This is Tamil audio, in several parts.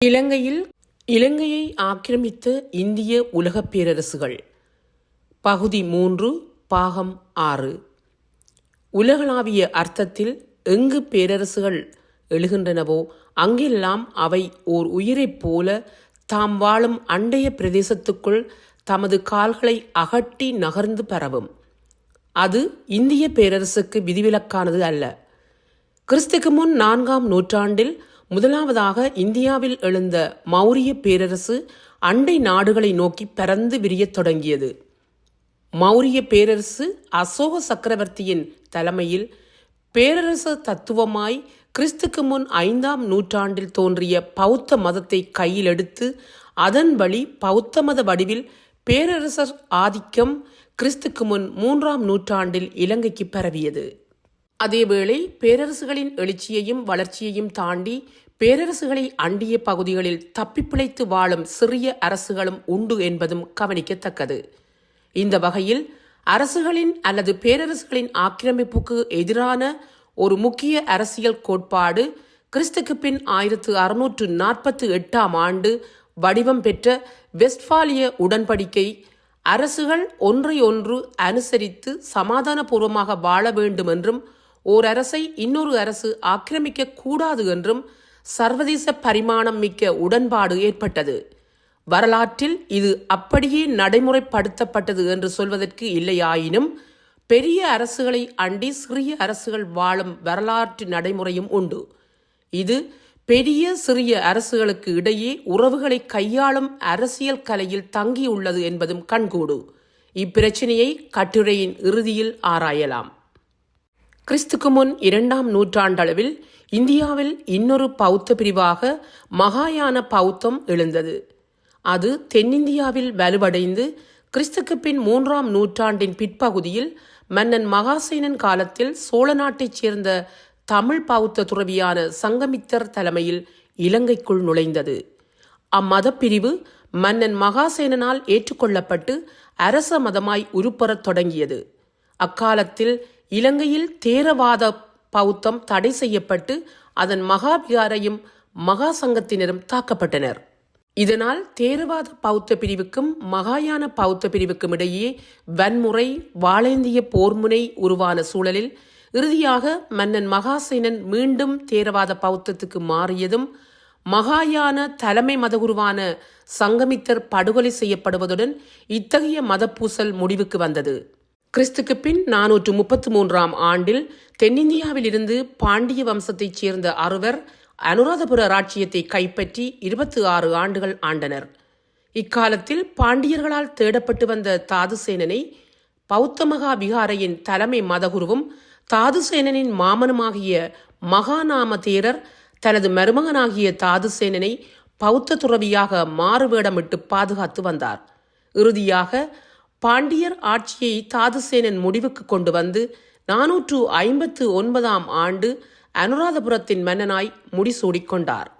இலங்கையில் இலங்கையை ஆக்கிரமித்த இந்திய உலகப் பேரரசுகள். பகுதி மூன்று பாகம் ஆறு. உலகளாவிய அர்த்தத்தில் எங்கு பேரரசுகள் எழுகின்றனவோ அங்கெல்லாம் அவை ஓர் உயிரைப் போல தாம் வாழும் அண்டைய பிரதேசத்துக்குள் தமது கால்களை அகட்டி நகர்ந்து பரவும். அது இந்திய பேரரசுக்கு விதிவிலக்கானது அல்ல. கிறிஸ்துக்கு முன் நான்காம் நூற்றாண்டில் முதலாவதாக இந்தியாவில் எழுந்த மௌரிய பேரரசு அண்டை நாடுகளை நோக்கி பரந்து விரியத் தொடங்கியது. மௌரிய பேரரசு அசோக சக்கரவர்த்தியின் தலைமையில் பேரரசு தத்துவமாய் கிறிஸ்துக்கு முன் ஐந்தாம் நூற்றாண்டில் தோன்றிய பௌத்த மதத்தை கையில் எடுத்து அதன் வழி பௌத்த மத வடிவில் பேரரசர் ஆதிக்கம் கிறிஸ்துக்கு முன் மூன்றாம் நூற்றாண்டில் இலங்கைக்கு பரவியது. அதேவேளை பேரரசுகளின் எழுச்சியையும் வளர்ச்சியையும் தாண்டி பேரரசுகளை அண்டிய பகுதிகளில் தப்பிப்பிழைத்து வாழும் சிறிய அரசுகளும் உண்டு என்பதும் கவனிக்கத்தக்கது. இந்த வகையில் அரசுகளின் அல்லது பேரரசுகளின் ஆக்கிரமிப்புக்கு எதிரான ஒரு முக்கிய அரசியல் கோட்பாடு கிறிஸ்துக்கு பின் ஆயிரத்து அறுநூற்று நாற்பத்து எட்டாம் ஆண்டு வடிவம் பெற்ற வெஸ்ட்பாலிய உடன்படிக்கை அரசுகள் ஒன்றையொன்று அனுசரித்து சமாதானபூர்வமாக வாழ வேண்டும் என்றும் ஓர் அரசை இன்னொரு அரசு ஆக்கிரமிக்க கூடாது என்றும் சர்வதேச பரிமாணம் மிக்க உடன்பாடு ஏற்பட்டது. வரலாற்றில் இது அப்படியே நடைமுறைப்படுத்தப்பட்டது என்று சொல்வதற்கு இல்லையாயினும் பெரிய அரசுகளை அண்டி சிறிய அரசுகள் வாழும் வரலாற்று நடைமுறையும் உண்டு. இது பெரிய சிறிய அரசுகளுக்கு இடையே உறவுகளை கையாளும் அரசியல் கலையில் தங்கியுள்ளது என்பதும் கண்கூடு. இப்பிரச்சனையை கட்டுரையின் இறுதியில் ஆராயலாம். கிறிஸ்துக்கு முன் இரண்டாம் நூற்றாண்டளவில் இந்தியாவில் இன்னொரு பௌத்த பிரிவாக மகாயான பௌத்தம் எழுந்தது. அது தென்னிந்தியாவில் வலுவடைந்து கிறிஸ்துக்கு பின் மூன்றாம் நூற்றாண்டின் பிற்பகுதியில் மன்னன் மகாசேனன் காலத்தில் சோழ நாட்டைச் சேர்ந்த தமிழ் பௌத்த துறவியான சங்கமித்தர் தலைமையில் இலங்கைக்குள் நுழைந்தது. அம்மதப்பிரிவு மன்னன் மகாசேனனால் ஏற்றுக்கொள்ளப்பட்டு அரச மதமாய் உருப்பெறத் தொடங்கியது. அக்காலத்தில் இலங்கையில் தேரவாத பௌத்தம் தடை செய்யப்பட்டு அதன் மகாபிகாரையும் மகா சங்கத்தினரும் தாக்கப்பட்டனர். இதனால் தேரவாத பௌத்த பிரிவுக்கும் மகாயான பௌத்த பிரிவுக்கும் இடையே வன்முறை வாளேந்திய போர்முனை உருவான சூழலில் இறுதியாக மன்னன் மகாசேனன் மீண்டும் தேரவாத பௌத்தத்துக்கு மாறியதும் மகாயான தலைமை மதகுருவான சங்கமித்தர் படுகொலை செய்யப்படுவதுடன் இத்தகைய மதப்பூசல் முடிவுக்கு வந்தது. கிறிஸ்துக்கு பின் நானூற்று முப்பத்து மூன்றாம் ஆண்டில் தென்னிந்தியாவிலிருந்து பாண்டிய வம்சத்தைச் சேர்ந்த அறுவர் அனுராதபுர ராச்சியத்தை கைப்பற்றி இருபத்தி ஆறு ஆண்டுகள் ஆண்டனர். இக்காலத்தில் பாண்டியர்களால் தேடப்பட்டு வந்த தாதுசேனனை பௌத்த மகா விகாரையின் தலைமை மதகுருவும் தாதுசேனனின் மாமனுமாகிய மகாநாம தேரர் தனது மருமகனாகிய தாதுசேனனை பௌத்த துறவியாக மாறுவேடமிட்டு பாதுகாத்து வந்தார். இறுதியாக பாண்டியர் ஆட்சியை தாதுசேனன் முடிவுக்கு கொண்டு வந்து நானூற்று ஐம்பத்து ஒன்பதாம் ஆண்டு அனுராதபுரத்தின் மன்னனாய் முடிசூடிக்கொண்டார்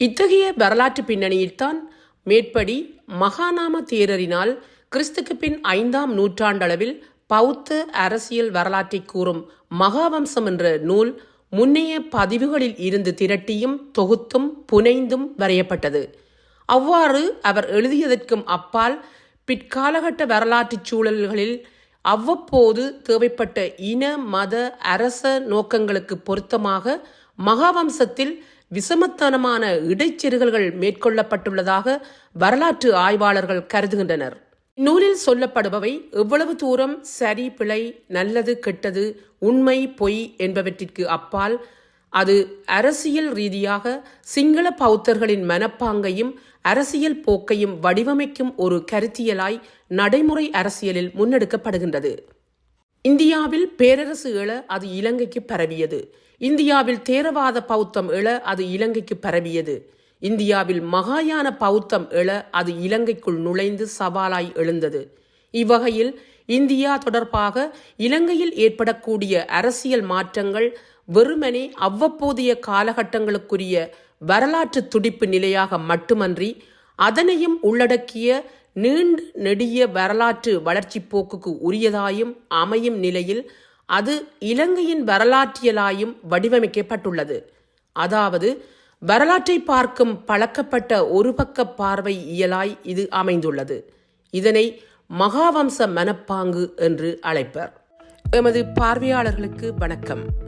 இத்தகைய வரலாற்று பின்னணியில்தான் மேற்படி மகாநாம தேரரினால் கிறிஸ்துக்கு பின் ஐந்தாம் நூற்றாண்டளவில் பௌத்த அரசியல் வரலாற்றை கூறும் மகாவம்சம் என்ற நூல் முன்னைய பதிவுகளில் இருந்து திரட்டியும் தொகுத்தும் புனைந்தும் வரையப்பட்டது. அவ்வாறு அவர் எழுதியதற்கும் அப்பால் பிற்காலகட்ட வரலாற்றுச் சூழல்களில் அவ்வப்போது தேவைப்பட்ட இன மத அரச நோக்கங்களுக்கு பொருத்தமாக மகாவம்சத்தில் விசமத்தனமான இடைச்செருகல்கள் மேற்கொள்ளப்பட்டுள்ளதாக வரலாற்று ஆய்வாளர்கள் கருதுகின்றனர். நூலில் சொல்லப்படுபவை எவ்வளவு தூரம் சரி பிழை நல்லது கெட்டது உண்மை பொய் என்பவற்றிற்கு அப்பால் அது அரசியல் ரீதியாக சிங்கள பௌத்தர்களின் மனப்பாங்கையும் அரசியல் போக்கையும் வடிவமைக்கும் ஒரு கருத்தியலாய் நடைமுறை அரசியலில் முன்னெடுக்கப்படுகின்றது. இந்தியாவில் பேரரசு எழ அது இலங்கைக்கு பரவியது. இந்தியாவில் தேரவாத பௌத்தம் எழ அது இலங்கைக்கு பரவியது. இந்தியாவில் மகாயான பௌத்தம் எழ அது இலங்கைக்குள் நுழைந்து சவாலாய் எழுந்தது. இவ்வகையில் இந்தியா தொடர்பாக இலங்கையில் ஏற்படக்கூடிய அரசியல் மாற்றங்கள் வெறுமனே அவ்வப்போதைய காலகட்டங்களுக்குரிய வரலாற்று துடிப்பு நிலையாக மட்டுமன்றி அதனையும் உள்ளடக்கிய நீண்டு நெடிய வரலாற்று வளர்ச்சி போக்குக்கு உரியதாயும் அமையும் நிலையில் அது இலங்கையின் வரலாற்றியலாயும் வடிவமைக்கப்பட்டுள்ளது. அதாவது வரலாற்றை பார்க்கும் பழக்கப்பட்ட ஒரு பக்க பார்வை இயலாய் இது அமைந்துள்ளது. இதனை மகாவம்ச மனப்பாங்கு என்று அழைப்பர். எமது பார்வையாளர்களுக்கு வணக்கம்.